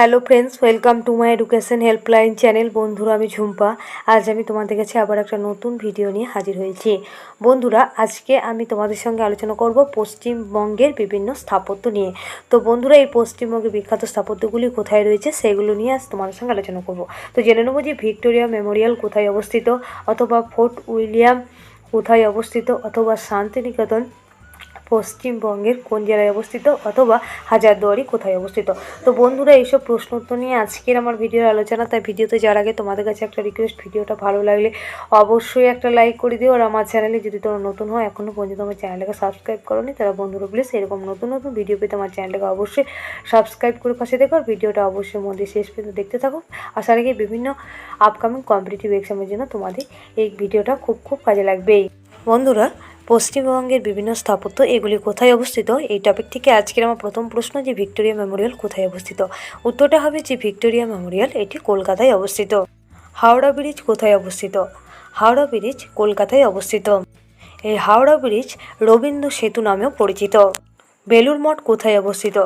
Hello friends welcome to my education helpline channel বন্ধুরা, আমি ঝুম্পা। আজ আমি তোমাদের কাছে আবার একটা নতুন ভিডিও নিয়ে হাজির হয়েছি। বন্ধুরা, আজকে আমি তোমাদের সঙ্গে আলোচনা করব পশ্চিমবঙ্গের বিভিন্ন স্থাপত্য নিয়ে। তো বন্ধুরা, এই পশ্চিমবঙ্গের বিখ্যাত স্থাপত্যগুলি কোথায় রয়েছে সেগুলো নিয়ে আজ তোমাদের সঙ্গে আলোচনা করব। তো জেনে নেব যে ভিক্টোরিয়া মেমোরিয়াল কোথায় অবস্থিত, অথবা ফোর্ট উইলিয়াম কোথায় অবস্থিত, অথবা শান্তিনিকেতন পশ্চিমবঙ্গের কোন জেলায় অবস্থিত অথবা হাজারদুয়ারি কোথায় অবস্থিত? তো বন্ধুরা, এইসব প্রশ্ন উত্তর নিয়ে আজকের আমার ভিডিওর আলোচনা। তাই ভিডিওতে যাওয়ার আগে তোমাদের কাছে একটা রিকোয়েস্ট ভিডিওটা ভালো লাগলে অবশ্যই একটা লাইক করে দিও। আর আমার চ্যানেলে যদি তোমরা নতুন হয় এখনও পর্যন্ত আমার চ্যানেলটাকে সাবস্ক্রাইব করোনি তারা বন্ধুরা প্লিজ এরকম নতুন নতুন ভিডিও পেতে আমার চ্যানেলটাকে অবশ্যই সাবস্ক্রাইব করে পাশে দেখো আর ভিডিওটা অবশ্যই মধ্যে শেষ পর্যন্ত দেখতে থাকো। আশা রাখি বিভিন্ন আপকামিং কম্পিটিটিভ এক্সামের জন্য তোমাদের এই ভিডিওটা খুব খুব কাজে লাগবেই। বন্ধুরা পশ্চিমবঙ্গের বিভিন্ন স্থাপত্য, এগুলি কোথায় অবস্থিত? এই টপিক থেকে আজকের আমার প্রথম প্রশ্ন, যে ভিক্টোরিয়া মেমোরিয়াল কোথায় অবস্থিত? উত্তরটা হবে যে ভিক্টোরিয়া মেমোরিয়াল এটি কলকাতায় অবস্থিত। হাওড়া ব্রিজ কোথায় অবস্থিত? হাওড়া ব্রিজ কলকাতায় অবস্থিত। এই হাওড়া ব্রিজ রবীন্দ্র সেতু নামেও পরিচিত। বেলুর মঠ কোথায় অবস্থিত?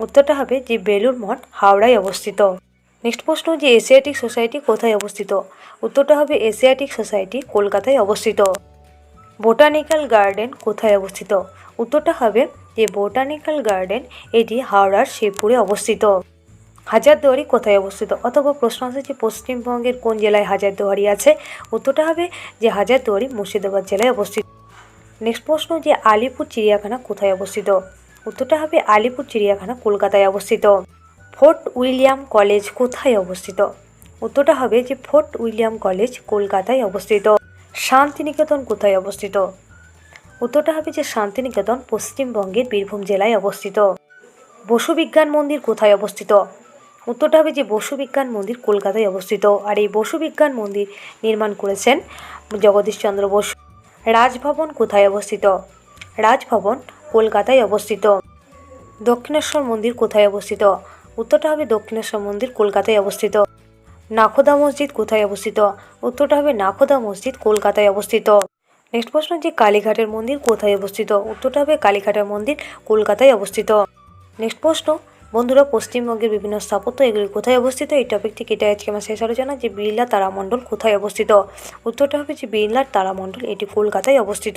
উত্তরটা হবে যে বেলুর মঠ হাওড়ায় অবস্থিত। নেক্সট প্রশ্ন, যে এশিয়াটিক সোসাইটি কোথায় অবস্থিত? উত্তরটা হবে এশিয়াটিক সোসাইটি কলকাতায় অবস্থিত। বোটানিক্যাল গার্ডেন কোথায় অবস্থিত? উত্তরটা হবে যে বোটানিক্যাল গার্ডেন এটি হাওড়ার শেরপুরে অবস্থিত। হাজারদুয়ারি কোথায় অবস্থিত? অথবা প্রশ্ন আছে যে পশ্চিমবঙ্গের কোন জেলায় হাজারদুয়ারি আছে? উত্তরটা হবে যে হাজারদুয়ারি মুর্শিদাবাদ জেলায় অবস্থিত। নেক্সট প্রশ্ন যে আলিপুর চিড়িয়াখানা কোথায় অবস্থিত? উত্তরটা হবে আলিপুর চিড়িয়াখানা, কলকাতায় অবস্থিত। ফোর্ট উইলিয়াম কলেজ কোথায় অবস্থিত? উত্তরটা হবে যে ফোর্ট উইলিয়াম কলেজ, কলকাতায় অবস্থিত। শান্তিনিকেতন কোথায় অবস্থিত? উত্তরটা হবে যে শান্তিনিকেতন পশ্চিমবঙ্গের বীরভূম জেলায় অবস্থিত। বসু বিজ্ঞান মন্দির কোথায় অবস্থিত? উত্তরটা হবে যে বসু বিজ্ঞান মন্দির কলকাতায় অবস্থিত। আর এই বসু বিজ্ঞান মন্দির নির্মাণ করেছেন জগদীশচন্দ্র বসু। রাজভবন কোথায় অবস্থিত? রাজভবন কলকাতায় অবস্থিত। দক্ষিণেশ্বর মন্দির কোথায় অবস্থিত? উত্তরটা হবে দক্ষিণেশ্বর মন্দির কলকাতায় অবস্থিত। নাখোদা মসজিদ কোথায় অবস্থিত? উত্তরটা হবে নাখোদা মসজিদ, কলকাতায় অবস্থিত। নেক্সট প্রশ্ন যে কালীঘাটের মন্দির কোথায় অবস্থিত? উত্তরটা হবে কালীঘাটের মন্দির, কলকাতায় অবস্থিত। নেক্সট প্রশ্ন, বন্ধুরা, পশ্চিমবঙ্গের বিভিন্ন স্থাপত্য এগুলি কোথায় অবস্থিত? এই টপিক থেকে এটা আজকে আমার শেষ আলোচনা যে বিড়লা তারামণ্ডল কোথায় অবস্থিত? উত্তরটা হবে যে বিড়লার তারামণ্ডল, এটি কলকাতায় অবস্থিত।